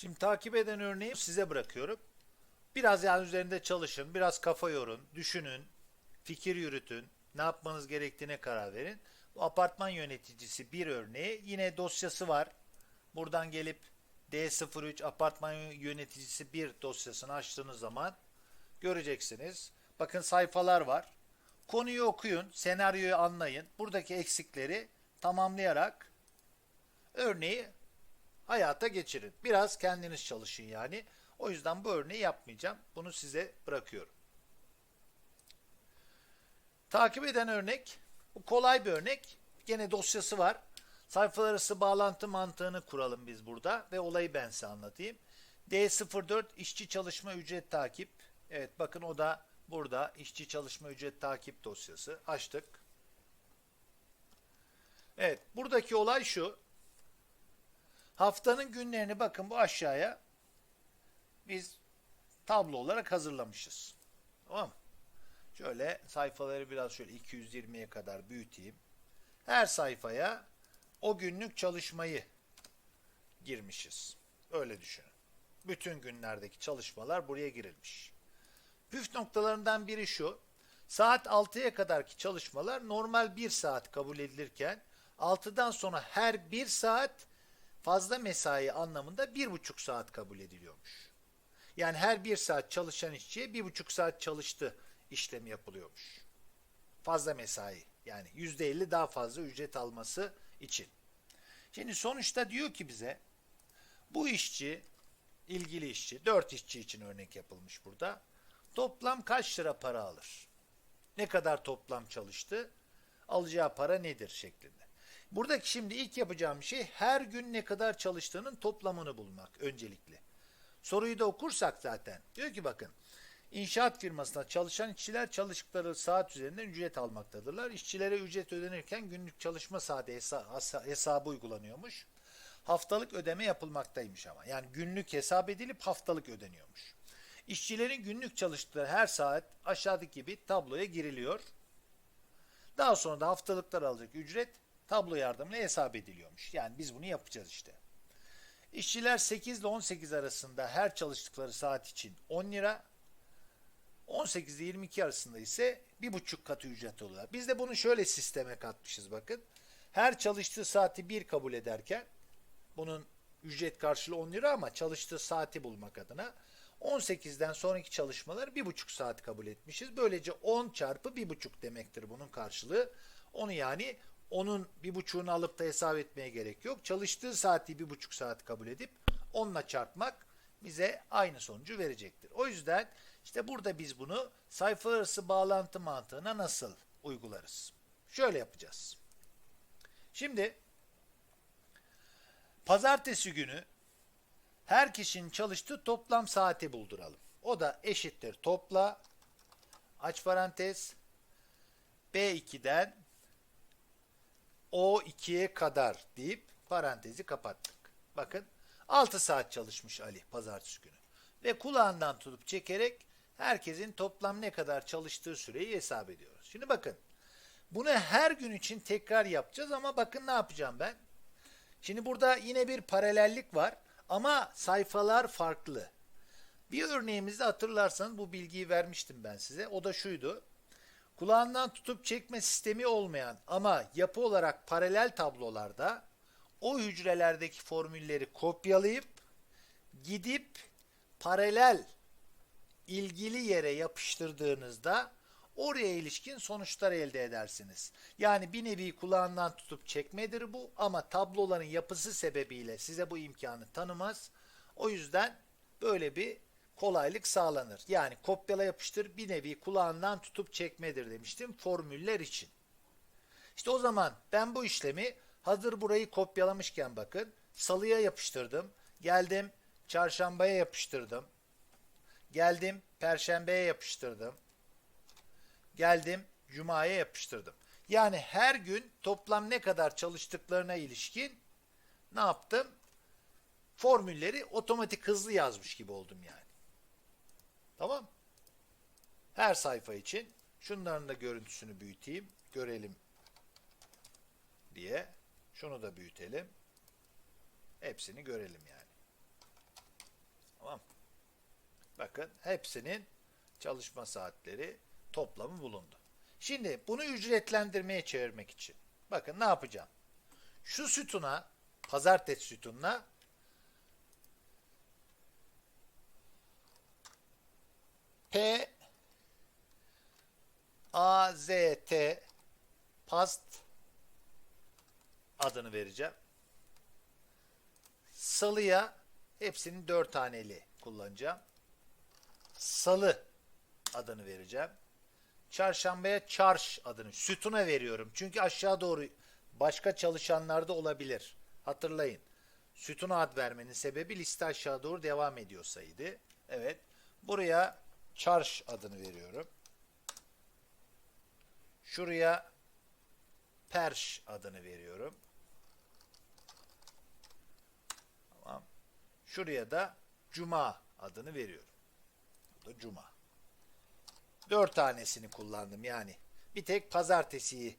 Şimdi takip eden örneği size bırakıyorum. Biraz yani üzerinde çalışın, biraz kafa yorun, düşünün, fikir yürütün, ne yapmanız gerektiğine karar verin. Bu apartman yöneticisi bir örneği. Yine dosyası var. Buradan gelip D03 apartman yöneticisi 1 dosyasını açtığınız zaman göreceksiniz. Bakın sayfalar var. Konuyu okuyun, senaryoyu anlayın. Buradaki eksikleri tamamlayarak örneği hayata geçirin. Biraz kendiniz çalışın yani. O yüzden bu örneği yapmayacağım. Bunu size bırakıyorum. Takip eden örnek, bu kolay bir örnek. Gene dosyası var. Sayfalar arası bağlantı mantığını kuralım biz burada ve olayı ben size anlatayım. D04 işçi çalışma ücret takip. Evet bakın o da burada işçi çalışma ücret takip dosyası. Açtık. Evet buradaki olay şu. Haftanın günlerini bakın bu aşağıya biz tablo olarak hazırlamışız. Tamam? Şöyle sayfaları biraz şöyle 220'ye kadar büyüteyim. Her sayfaya o günlük çalışmayı girmişiz. Öyle düşünün. Bütün günlerdeki çalışmalar buraya girilmiş. Püf noktalarından biri şu. Saat 6'ya kadarki çalışmalar normal 1 saat kabul edilirken 6'dan sonra her 1 saat fazla mesai anlamında 1,5 saat kabul ediliyormuş. Yani her 1 saat çalışan işçiye 1,5 saat çalıştı işlemi yapılıyormuş. Fazla mesai yani %50 daha fazla ücret alması için. Şimdi sonuçta diyor ki bize bu işçi ilgili işçi 4 işçi için örnek yapılmış burada. Toplam kaç lira para alır? Ne kadar toplam çalıştı? Alacağı para nedir şeklinde. Buradaki şimdi ilk yapacağım şey her gün ne kadar çalıştığının toplamını bulmak öncelikle. Soruyu da okursak zaten diyor ki bakın İnşaat firmasında çalışan işçiler çalıştıkları saat üzerinden ücret almaktadırlar. İşçilere ücret ödenirken günlük çalışma saati hesa- hesabı uygulanıyormuş. Haftalık ödeme yapılmaktaymış ama. Yani günlük hesap edilip haftalık ödeniyormuş. İşçilerin günlük çalıştıkları her saat aşağıdaki gibi tabloya giriliyor. Daha sonra da haftalıklar alacak ücret tablo yardımıyla hesap ediliyormuş. Yani biz bunu yapacağız işte. İşçiler 8 ile 18 arasında her çalıştıkları saat için 10 lira, 18 ile 22 arasında ise bir buçuk katı ücret oluyor. Biz de bunu şöyle sisteme katmışız bakın. Her çalıştığı saati bir kabul ederken bunun ücret karşılığı 10 lira ama çalıştığı saati bulmak adına 18'den sonraki çalışmaları bir buçuk saat kabul etmişiz. Böylece 10 çarpı bir buçuk demektir bunun karşılığı. Onu yani onun bir buçuğunu alıp da hesap etmeye gerek yok. Çalıştığı saati bir buçuk saat kabul edip onunla çarpmak bize aynı sonucu verecektir. O yüzden işte burada biz bunu sayfa arası bağlantı mantığına nasıl uygularız? Şöyle yapacağız. Şimdi pazartesi günü her kişinin çalıştığı toplam saati bulduralım. O da eşittir topla aç parantez B2'den O2'ye kadar deyip parantezi kapattık. Bakın 6 saat çalışmış Ali pazartesi günü. Ve kulağından tutup çekerek herkesin toplam ne kadar çalıştığı süreyi hesap ediyoruz. Şimdi bakın bunu her gün için tekrar yapacağız ama bakın ne yapacağım ben. Şimdi burada yine bir paralellik var ama sayfalar farklı. Bir örneğimizde hatırlarsanız bu bilgiyi vermiştim ben size. O da şuydu. Kulağından tutup çekme sistemi olmayan ama yapı olarak paralel tablolarda o hücrelerdeki formülleri kopyalayıp gidip paralel ilgili yere yapıştırdığınızda oraya ilişkin sonuçlar elde edersiniz. Yani bir nevi kulağından tutup çekmedir bu ama tabloların yapısı sebebiyle size bu imkanı tanımaz. O yüzden böyle bir kolaylık sağlanır. Yani kopyala yapıştır bir nevi kulağından tutup çekmedir demiştim formüller için. İşte o zaman ben bu işlemi hazır burayı kopyalamışken bakın salıya yapıştırdım. Geldim çarşambaya yapıştırdım. Geldim perşembeye yapıştırdım. Geldim cumaya yapıştırdım. Yani her gün toplam ne kadar çalıştıklarına ilişkin ne yaptım? Formülleri otomatik hızlı yazmış gibi oldum yani. Tamam? Her sayfa için şunların da görüntüsünü büyüteyim, görelim diye. Şunu da büyütelim. Hepsini görelim yani. Bakın hepsinin çalışma saatleri toplamı bulundu. Şimdi bunu ücretlendirmeye çevirmek için bakın ne yapacağım? Şu sütuna pazartesi sütununa P A Z T past adını vereceğim. Salıya hepsinin dört taneli kullanacağım. Salı adını vereceğim. Çarşambaya çarş adını sütuna veriyorum. Çünkü aşağı doğru başka çalışanlarda olabilir. Hatırlayın. Sütuna ad vermenin sebebi liste aşağı doğru devam ediyorsaydı. Evet. Buraya çarş adını veriyorum. Şuraya perş adını veriyorum. Tamam. Şuraya da cuma adını veriyorum. Bu da cuma. Dört tanesini kullandım yani. Bir tek pazartesiyi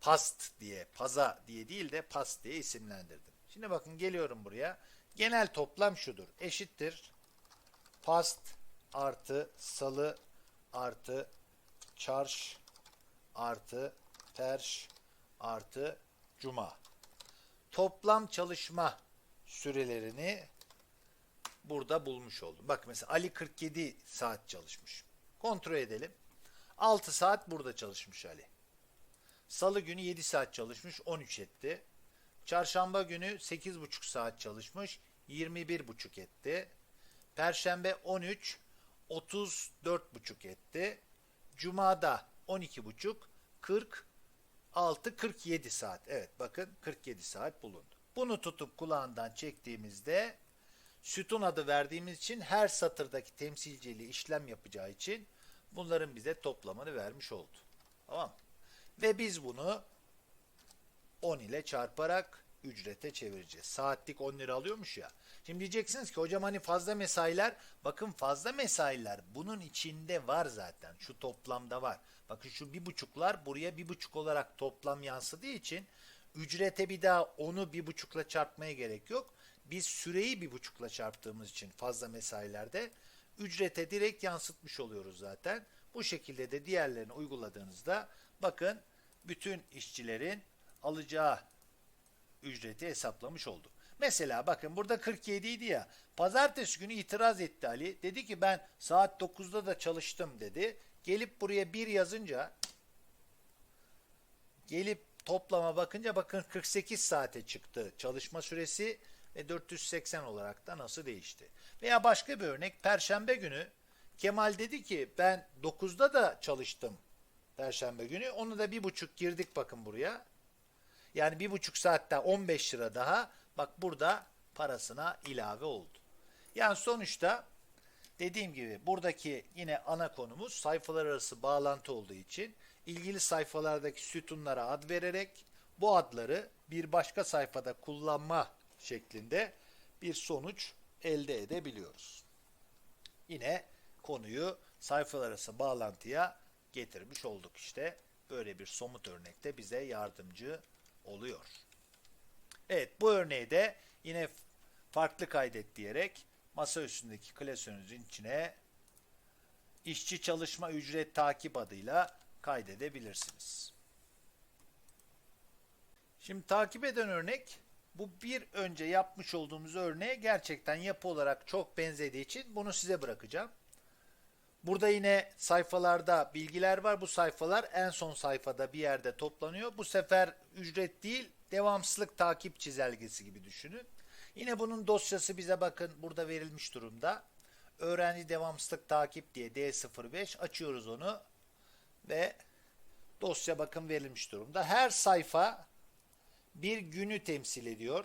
past diye, paza diye değil de past diye isimlendirdim. Şimdi bakın geliyorum buraya. Genel toplam şudur. Eşittir. Past artı salı artı çarş artı perş artı cuma. Toplam çalışma sürelerini burada bulmuş oldum. Bak mesela Ali 47 saat çalışmış. Kontrol edelim. 6 saat burada çalışmış Ali. Salı günü 7 saat çalışmış 13 etti. Çarşamba günü 8,5 saat çalışmış 21,5 etti. Perşembe 13 34,5 etti. Cuma'da 12,5 46 47 saat. Evet bakın 47 saat bulundu. Bunu tutup kulağından çektiğimizde sütun adı verdiğimiz için her satırdaki temsilcili işlem yapacağı için bunların bize toplamını vermiş oldu. Tamam? Ve biz bunu 10 ile çarparak ücrete çevireceğiz. Saatlik 10 lira alıyormuş ya. Şimdi diyeceksiniz ki hocam hani fazla mesailer bakın fazla mesailer bunun içinde var zaten. Şu toplamda var. Bakın şu bir buçuklar buraya bir buçuk olarak toplam yansıdığı için ücrete bir daha onu bir buçukla çarpmaya gerek yok. Biz süreyi bir buçukla çarptığımız için fazla mesailerde ücrete direkt yansıtmış oluyoruz zaten. Bu şekilde de diğerlerini uyguladığınızda bakın bütün işçilerin alacağı ücreti hesaplamış olduk. Mesela bakın burada 47 idi ya. Pazartesi günü itiraz etti Ali. Dedi ki ben saat 9'da da çalıştım dedi. Gelip buraya bir yazınca gelip toplama bakınca bakın 48 saate çıktı çalışma süresi ve 480 olarak da nasıl değişti. Veya başka bir örnek Perşembe günü Kemal dedi ki ben 9'da da çalıştım Perşembe günü. Onu da bir buçuk girdik bakın buraya. Yani bir buçuk saatte 15 lira daha bak burada parasına ilave oldu. Yani sonuçta dediğim gibi buradaki yine ana konumuz sayfalar arası bağlantı olduğu için ilgili sayfalardaki sütunlara ad vererek bu adları bir başka sayfada kullanma şeklinde bir sonuç elde edebiliyoruz. Yine konuyu sayfalar arası bağlantıya getirmiş olduk işte. Böyle bir somut örnekte bize yardımcı oluyor. Evet bu örneği de yine farklı kaydet diyerek masa üstündeki klasörünüzün içine işçi çalışma ücret takip adıyla kaydedebilirsiniz. Şimdi takip eden örnek bu bir önce yapmış olduğumuz örneğe gerçekten yapı olarak çok benzediği için bunu size bırakacağım. Burada yine sayfalarda bilgiler var. Bu sayfalar en son sayfada bir yerde toplanıyor. Bu sefer ücret değil, devamsızlık takip çizelgesi gibi düşünün. Yine bunun dosyası bize bakın burada verilmiş durumda. Öğrenci devamsızlık takip diye D05 açıyoruz onu ve dosya bakın verilmiş durumda. Her sayfa bir günü temsil ediyor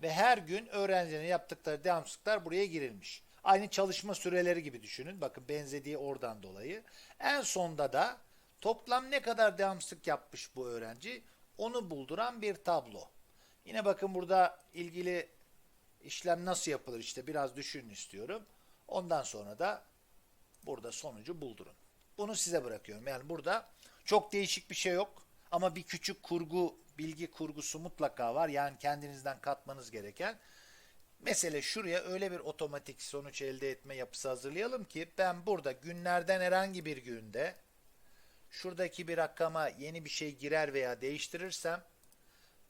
ve her gün öğrencilerin yaptıkları devamsızlıklar buraya girilmiş. Aynı çalışma süreleri gibi düşünün. Bakın benzediği oradan dolayı. En sonda da toplam ne kadar devamsızlık yapmış bu öğrenci onu bulduran bir tablo. Yine bakın burada ilgili işlem nasıl yapılır işte biraz düşünün istiyorum. Ondan sonra da burada sonucu buldurun. Bunu size bırakıyorum. Yani burada çok değişik bir şey yok ama bir küçük kurgu, bilgi kurgusu mutlaka var. Yani kendinizden katmanız gereken. Mesele şuraya öyle bir otomatik sonuç elde etme yapısı hazırlayalım ki ben burada günlerden herhangi bir günde şuradaki bir rakama yeni bir şey girer veya değiştirirsem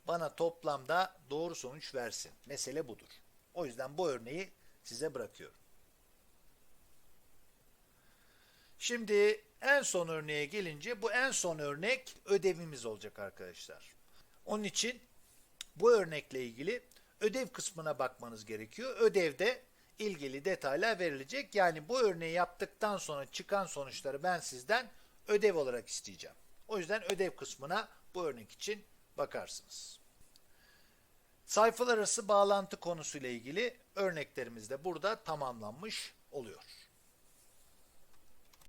bana toplamda doğru sonuç versin. Mesele budur. O yüzden bu örneği size bırakıyorum. Şimdi en son örneğe gelince bu en son örnek ödevimiz olacak arkadaşlar. Onun için bu örnekle ilgili ödev kısmına bakmanız gerekiyor. Ödevde ilgili detaylar verilecek. Yani bu örneği yaptıktan sonra çıkan sonuçları ben sizden ödev olarak isteyeceğim. O yüzden ödev kısmına bu örnek için bakarsınız. Sayfalar arası bağlantı konusuyla ilgili örneklerimiz de burada tamamlanmış oluyor.